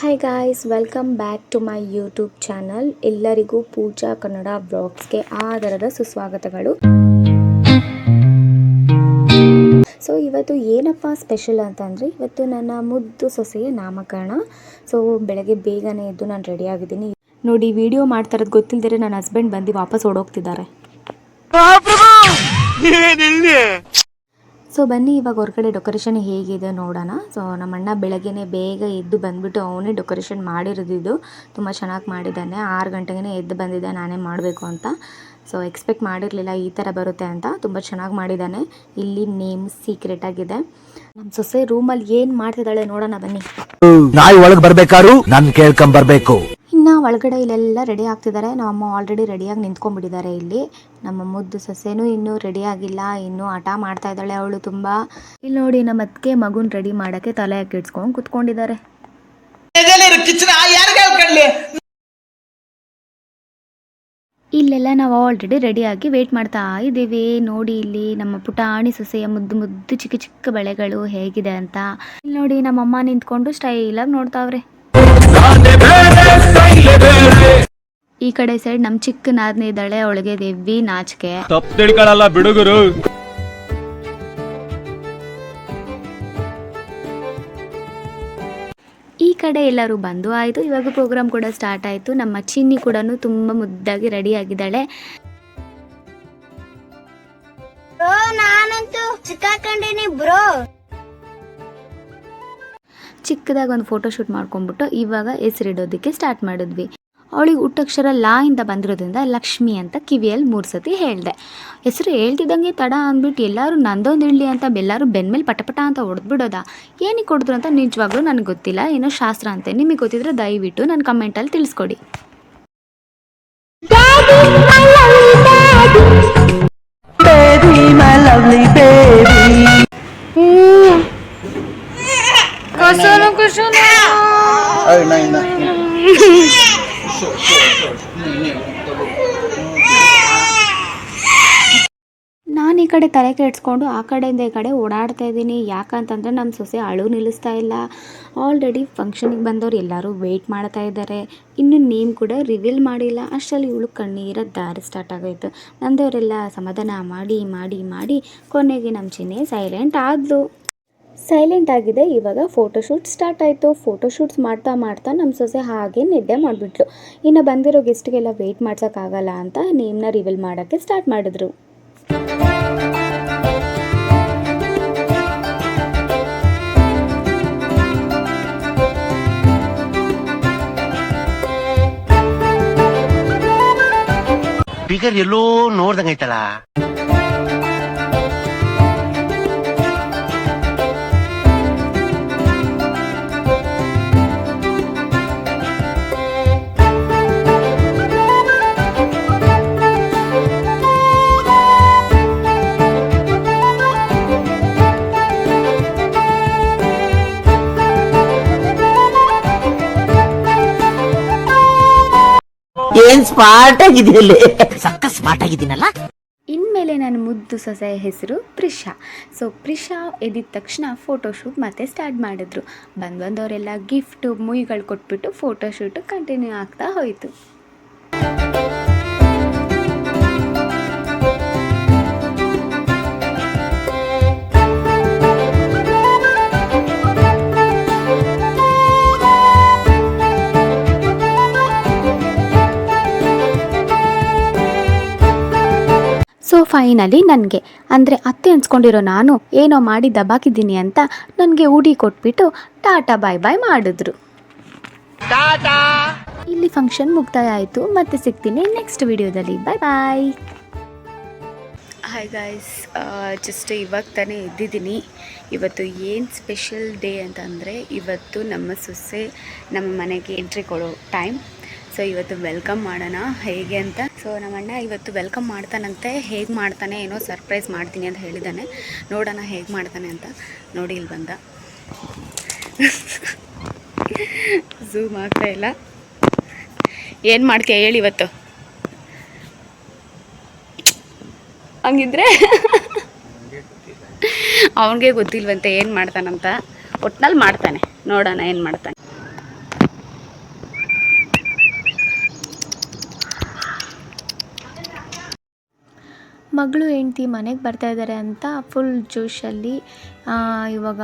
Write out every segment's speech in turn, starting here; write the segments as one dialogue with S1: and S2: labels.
S1: Hi guys welcome back to my YouTube channel ಎಲ್ಲರಿಗೂ Pooja Kannada ಬ್ಲಾಗ್ಸ್ಗೆ ಆದರದ ಸುಸ್ವಾಗತಗಳು. So ಇವತ್ತು ಏನಪ್ಪ ಸ್ಪೆಷಲ್ ಅಂತಂದರೆ, ಇವತ್ತು ನನ್ನ ಮುದ್ದು ಸೊಸೆಯ ನಾಮಕರಣ. ಸೊ ಬೆಳಗ್ಗೆ ಬೇಗನೆ ಎದ್ದು ನಾನು ರೆಡಿ ಆಗಿದ್ದೀನಿ. ನೋಡಿ ವಿಡಿಯೋ ಮಾಡ್ತಾ ಇರೋದು ನನ್ನ ಹಸ್ಬೆಂಡ್ ಬಂದು ವಾಪಸ್ ಓಡೋಗ್ತಿದ್ದಾರೆ. ಸೊ ಬನ್ನಿ ಇವಾಗ ಹೊರಗಡೆ ಡೆಕೋರೇಷನ್ ಹೇಗಿದೆ ನೋಡೋಣ. ಸೊ ನಮ್ಮ ಅಣ್ಣ ಬೆಳಗ್ಗೆನೆ ಬೇಗ ಎದ್ದು ಬಂದ್ಬಿಟ್ಟು ಅವನೇ ಡೆಕೋರೇಷನ್ ಮಾಡಿರೋದಿದ್ದು ತುಂಬ ಚೆನ್ನಾಗಿ ಮಾಡಿದ್ದಾನೆ. ಆರು ಗಂಟೆಗೆ ಎದ್ದು ಬಂದಿದ್ದೆ ನಾನೇ ಮಾಡಬೇಕು ಅಂತ. ಸೊ ಎಕ್ಸ್ಪೆಕ್ಟ್ ಮಾಡಿರಲಿಲ್ಲ ಈ ಥರ ಬರುತ್ತೆ ಅಂತ. ತುಂಬ ಚೆನ್ನಾಗಿ ಮಾಡಿದ್ದಾನೆ. ಇಲ್ಲಿ ನೇಮ್ ಸೀಕ್ರೆಟ್ ಆಗಿದೆ. ನಮ್ಮ ಸೊಸೆ ರೂಮಲ್ಲಿ ಏನು ಮಾಡ್ತಿದ್ದಾಳೆ ನೋಡೋಣ ಬನ್ನಿ.
S2: ನಾಯಿ ಒಳಗೆ ಬರಬೇಕಾದ್ರು ನಾನು ಕೇಳ್ಕೊಂಡ್ ಬರ್ಬೇಕು.
S1: ಇನ್ನು ಒಳಗಡೆ ಇಲ್ಲೆಲ್ಲ ರೆಡಿ ಆಗ್ತಿದ್ದಾರೆ. ನಮ್ಮಮ್ಮ ಆಲ್ರೆಡಿ ರೆಡಿಯಾಗಿ ನಿಂತ್ಕೊಂಡ್ಬಿಟ್ಟಿದ್ದಾರೆ ಇಲ್ಲಿ. ನಮ್ಮ ಮುದ್ದು ಸೊಸೆನೂ ಇನ್ನೂ ರೆಡಿ ಆಗಿಲ್ಲ, ಇನ್ನೂ ಹಠ ಮಾಡ್ತಾ ಇದ್ದಾಳೆ ಅವಳು ತುಂಬ. ಇಲ್ಲಿ ನೋಡಿ, ನಮ್ಮ ಅದಕ್ಕೆ ಮಗುನ ರೆಡಿ ಮಾಡಕ್ಕೆ ತಲೆ ಕೆಡ್ಸ್ಕೊಂಡು ಕುತ್ಕೊಂಡಿದ್ದಾರೆ. ಇಲ್ಲೆಲ್ಲ ನಾವು ಆಲ್ರೆಡಿ ರೆಡಿ ಆಗಿ ವೇಟ್ ಮಾಡ್ತಾ ಇದ್ದೀವಿ. ನೋಡಿ, ಇಲ್ಲಿ ನಮ್ಮ ಪುಟಾಣಿ ಸೊಸೆಯ ಮುದ್ದು ಮುದ್ದು ಚಿಕ್ಕ ಚಿಕ್ಕ ಬಳೆಗಳು ಹೇಗಿದೆ ಅಂತ. ಇಲ್ಲಿ ನೋಡಿ ನಮ್ಮಮ್ಮ ನಿಂತ್ಕೊಂಡು ಸ್ಟೈಲಾಗಿ ನೋಡ್ತಾವ್ರೆ. ಈ ಕಡೆ ಸೈಡ್ ನಮ್ಮ ಚಿಕ್ಕ ನಾದ್ನಿ ಇದ್ದಾಳೆ ಅವಳಿಗೆ ದೇವಿ ನಾಚಿಕೆ.
S3: ತಪ್ಪು ತಿಳ್ಕೊಳಲ್ಲ ಬಿಡುಗರು.
S1: ಈ ಕಡೆ ಎಲ್ಲರೂ ಬಂದು ಆಯಿತು ಇವಾಗ ಪ್ರೋಗ್ರಾಮ್ ಕೂಡ ಸ್ಟಾರ್ಟ್ ಆಯಿತು. ನಮ್ಮ ಚಿನ್ನಿ ಕೂಡ ತುಂಬ ಮುದ್ದಾಗಿ ರೆಡಿ ಆಗಿದ್ದಾಳೆ.
S4: ಬ್ರೋ ನಾನಂತೂ ಸಿಕ್ಕಾಕೊಂಡಿನಿ ಬ್ರೋ.
S1: ಚಿಕ್ಕದಾಗಿ ಒಂದು ಫೋಟೋ ಶೂಟ್ ಮಾಡ್ಕೊಂಡ್ಬಿಟ್ಟು ಇವಾಗ ಹೆಸರಿಡೋದಕ್ಕೆ ಸ್ಟಾರ್ಟ್ ಮಾಡಿದ್ವಿ. ಅವಳಿಗೆ ಹುಟ್ಟಕ್ಷರ ಲಾ ಇಂದ ಬಂದಿರೋದ್ರಿಂದ ಲಕ್ಷ್ಮಿ ಅಂತ ಕಿವಿಯಲ್ಲಿ ಮೂರು ಸತಿ ಹೇಳಿದೆ. ಹೆಸರು ಹೇಳ್ತಿದ್ದಂಗೆ ತಡ ಅಂದ್ಬಿಟ್ಟು ಎಲ್ಲರೂ ನಂದೊಂದು ಇಳ್ಳಿ ಅಂತ ಎಲ್ಲರೂ ಬೆನ್ಮೇಲೆ ಪಟಪಟ ಅಂತ ಹೊಡೆದ್ಬಿಡೋದಾ ಏನಕ್ಕೆ ಕೊಡಿದ್ರು ಅಂತ ನಿಜವಾಗ್ಲೂ ನನಗೆ ಗೊತ್ತಿಲ್ಲ. ಏನೋ ಶಾಸ್ತ್ರ ಅಂತೆ. ನಿಮಗೆ ಗೊತ್ತಿದ್ರೆ ದಯವಿಟ್ಟು ನನ್ನ ಕಮೆಂಟಲ್ಲಿ ತಿಳಿಸ್ಕೊಡಿ. ನಾನು ಈ ಕಡೆ ತಲೆ ಕೆಡಿಸ್ಕೊಂಡು ಆ ಕಡೆಯಿಂದ ಈ ಕಡೆ ಓಡಾಡ್ತಾ ಇದ್ದೀನಿ. ಯಾಕಂತಂದರೆ ನಮ್ಮ ಸೊಸೆ ಅಳು ನಿಲ್ಲಿಸ್ತಾ ಇಲ್ಲ. ಆಲ್ರೆಡಿ ಫಂಕ್ಷನಿಗೆ ಬಂದವರು ಎಲ್ಲರೂ ವೆಯ್ಟ್ ಮಾಡ್ತಾ ಇದ್ದಾರೆ. ಇನ್ನು ನೇಮ್ ಕೂಡ ರಿವೀಲ್ ಮಾಡಿಲ್ಲ. ಅಷ್ಟರಲ್ಲಿ ಇವಳು ಕಣ್ಣೀರ ದಾರಿ ಸ್ಟಾರ್ಟ್ ಆಗೋಯಿತು. ನಂದವರೆಲ್ಲ ಸಮಾಧಾನ ಮಾಡಿ ಮಾಡಿ ಮಾಡಿ ಕೊನೆಗೆ ನಮ್ಮ ಚಿನ್ನೆ ಸೈಲೆಂಟ್ ಆದ್ಲು. ಸೈಲೆಂಟ್ ಆಗಿದೆ. ಇವಾಗ ಫೋಟೋಶೂಟ್ ಸ್ಟಾರ್ಟ್ ಆಯಿತು. ಫೋಟೋಶೂಟ್ಸ್ ಮಾಡ್ತಾ ಮಾಡ್ತಾ ನಮ್ಮ ಸೊಸೆ ಹಾಗೆ ನಿದ್ದೆ ಮಾಡಿಬಿಟ್ಲು. ಇನ್ನು ಬಂದಿರೋ ಗೆಸ್ಟ್ಗೆಲ್ಲ ವೆಯ್ಟ್ ಮಾಡ್ಸೋಕ್ಕಾಗಲ್ಲ ಅಂತ ನೇಮ್ನ ರಿವೀಲ್ ಮಾಡೋಕ್ಕೆ ಸ್ಟಾರ್ಟ್ ಮಾಡಿದ್ರು.
S2: ಫಿಗರ್ ಎಲ್ಲೋ ನೋಡ್ದಂಗೈತಲ್ಲ
S5: ಏನ್ ಸ್ಮಾರ್ಟ್ ಆಗಿದೆಯಲ್ಲ ಸಕ್ಕ ಸ್ಮಾರ್ಟ್ ಆಗಿದ್ದೀನಲ್ಲ?
S1: ಇನ್ಮೇಲೆ ನನ್ನ ಮುದ್ದು ಸೊಸೆಯ ಹೆಸರು ಪ್ರಿಷಾ. ಸೊ ಪ್ರಿಷಾ ಎದ್ದಿದ ತಕ್ಷಣ ಫೋಟೋಶೂಟ್ ಮತ್ತೆ ಸ್ಟಾರ್ಟ್ ಮಾಡಿದ್ರು. ಬಂದು ಬಂದವರೆಲ್ಲ ಗಿಫ್ಟು ಮುಯಿಗಳು ಕೊಟ್ಬಿಟ್ಟು ಫೋಟೋಶೂಟು ಕಂಟಿನ್ಯೂ ಆಗ್ತಾ ಹೋಯಿತು. ಫೈನಲಿ ನನಗೆ. ಅಂದರೆ ಅತ್ತೆ ಅನ್ಸ್ಕೊಂಡಿರೋ ನಾನು ಏನೋ ಮಾಡಿ ದಬಾಕಿದ್ದೀನಿ ಅಂತ ನನಗೆ ಉಡಿ ಕೊಟ್ಬಿಟ್ಟು ಟಾಟಾ ಬಾಯ್ ಬಾಯ್ ಮಾಡಿದ್ರು. ಇಲ್ಲಿ ಫಂಕ್ಷನ್ ಮುಕ್ತಾಯ ಆಯಿತು. ಮತ್ತೆ ಸಿಗ್ತೀನಿ ನೆಕ್ಸ್ಟ್ ವಿಡಿಯೋದಲ್ಲಿ. Bye bye hi guys just ಇವಾಗ ತಾನೇ ಇದ್ದಿದ್ದೀನಿ ಇವತ್ತು ಏನು ಸ್ಪೆಷಲ್ ಡೇ ಅಂತಂದರೆ ಇವತ್ತು ನಮ್ಮ ಸೊಸೆ ನಮ್ಮ ಮನೆಗೆ ಎಂಟ್ರಿ ಕೊಡೋ ಟೈಮ್ ಸೊ ಇವತ್ತು ವೆಲ್ಕಮ್ ಮಾಡೋಣ. ಹೇಗೆ ಅಂತ? ಸೊ ನಮ್ಮಣ್ಣ ಇವತ್ತು ವೆಲ್ಕಮ್ ಮಾಡ್ತಾನಂತೆ. ಹೇಗೆ ಮಾಡ್ತಾನೆ ಏನೋ ಸರ್ಪ್ರೈಸ್ ಮಾಡ್ತೀನಿ ಅಂತ ಹೇಳಿದ್ದಾನೆ ನೋಡೋಣ ಹೇಗೆ ಮಾಡ್ತಾನೆ ಅಂತ. ನೋಡಿ, ಇಲ್ಲಿ ಬಂದ. ಝೂಮ್ ಆಗ್ತಾ ಇಲ್ಲ. ಏನು ಮಾಡ್ತೀಯ ಹೇಳಿ ಇವತ್ತು? ಹಂಗಿದ್ರೆ? ಅವನಿಗೆ ಗೊತ್ತಿಲ್ವಂತೆ ಏನು ಮಾಡ್ತಾನಂತ. ಒಟ್ನಲ್ಲಿ ಮಾಡ್ತಾನೆ. ನೋಡೋಣ ಏನು ಮಾಡ್ತಾನೆ. ಮಗಳು ಹೆಂಡ್ತಿ ಮನೆಗೆ ಬರ್ತಾ ಇದ್ದಾರೆ ಅಂತ ಫುಲ್ ಜೋಶಲ್ಲಿ ಇವಾಗ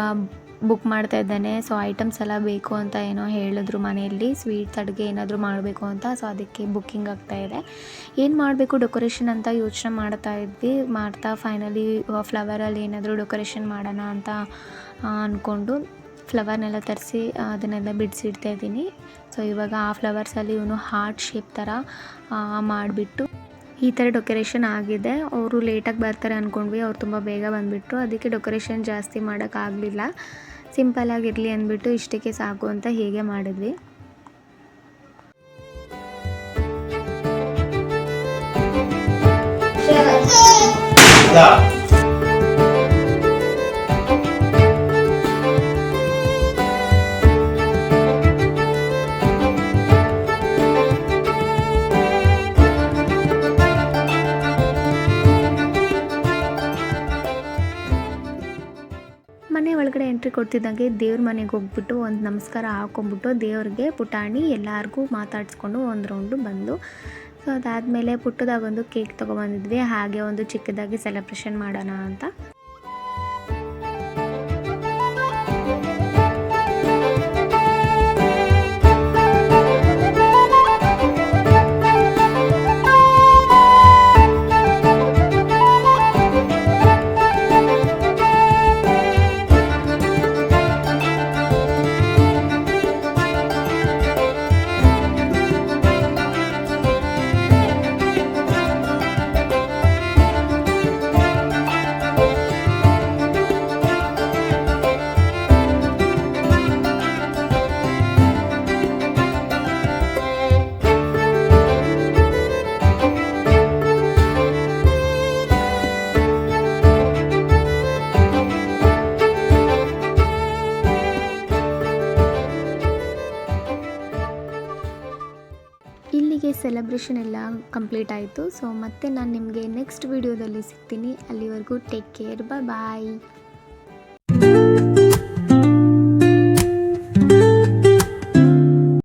S1: ಬುಕ್ ಮಾಡ್ತಾ ಇದ್ದಾನೆ. ಸೊ ಐಟಮ್ಸ್ ಎಲ್ಲ ಬೇಕು ಅಂತ ಏನೋ ಹೇಳಿದ್ರು ಮನೆಯಲ್ಲಿ. ಸ್ವೀಟ್ಸ್ ಅಡುಗೆ ಏನಾದರೂ ಮಾಡಬೇಕು ಅಂತ. ಸೊ ಅದಕ್ಕೆ ಬುಕ್ಕಿಂಗ್ ಆಗ್ತಾ ಇದೆ. ಏನು ಮಾಡಬೇಕು? ಡೆಕೋರೇಷನ್ ಅಂತ ಯೋಚನೆ ಮಾಡ್ತಾ ಇದ್ವಿ. ಮಾಡ್ತಾ ಫೈನಲಿ ಫ್ಲವರಲ್ಲಿ ಏನಾದರೂ ಡೆಕೋರೇಷನ್ ಮಾಡೋಣ ಅಂತ ಅಂದ್ಕೊಂಡು ಫ್ಲವರ್ನೆಲ್ಲ ತರಿಸಿ ಅದನ್ನೆಲ್ಲ ಬಿಡಿಸಿಡ್ತಾ ಇದ್ದೀನಿ. ಸೊ ಇವಾಗ ಆ ಫ್ಲವರ್ಸಲ್ಲಿ ಇವನು ಹಾರ್ಟ್ ಶೇಪ್ ಥರ ಮಾಡಿಬಿಟ್ಟು ಈ ಥರ ಡೆಕೋರೇಷನ್ ಆಗಿದೆ. ಅವರು ಲೇಟಾಗಿ ಬರ್ತಾರೆ ಅಂದ್ಕೊಂಡ್ವಿ ಅವ್ರು ತುಂಬ ಬೇಗ ಬಂದುಬಿಟ್ರು. ಅದಕ್ಕೆ ಡೆಕೋರೇಷನ್ ಜಾಸ್ತಿ ಮಾಡೋಕ್ಕಾಗಲಿಲ್ಲ ಸಿಂಪಲಾಗಿರಲಿ ಅಂದ್ಬಿಟ್ಟು ಇಷ್ಟಕ್ಕೆ ಸಾಕು ಅಂತ ಹೀಗೆ ಮಾಡಿದ್ವಿ. ಮನೆ ಒಳಗಡೆ ಎಂಟ್ರಿ ಕೊಡ್ತಿದ್ದಂಗೆ ದೇವ್ರ ಮನೆಗೆ ಹೋಗ್ಬಿಟ್ಟು ಒಂದು ನಮಸ್ಕಾರ ಹಾಕೊಂಡ್ಬಿಟ್ಟು ದೇವ್ರಿಗೆ ಪುಟಾಣಿ ಎಲ್ಲರಿಗೂ ಮಾತಾಡಿಸ್ಕೊಂಡು ಒಂದು ರೌಂಡು ಬಂದು. ಸೊ ಅದಾದಮೇಲೆ ಪುಟ್ಟದಾಗೊಂದು ಕೇಕ್ ತೊಗೊಬಂದಿದ್ವಿ. ಹಾಗೆ ಒಂದು ಚಿಕ್ಕದಾಗಿ ಸೆಲೆಬ್ರೇಷನ್ ಮಾಡೋಣ ಅಂತ. ಇಲ್ಲಿಗೆ ಸೆಲೆಬ್ರೇಷನ್ ಎಲ್ಲ ಕಂಪ್ಲೀಟ್ ಆಯಿತು. ಸೊ ಮತ್ತೆ ನಾನು ನಿಮಗೆ ನೆಕ್ಸ್ಟ್ ವಿಡಿಯೋದಲ್ಲಿ ಸಿಗ್ತೀನಿ. ಅಲ್ಲಿವರೆಗೂ ಟೇಕ್ ಕೇರ್ ಬಾಯ್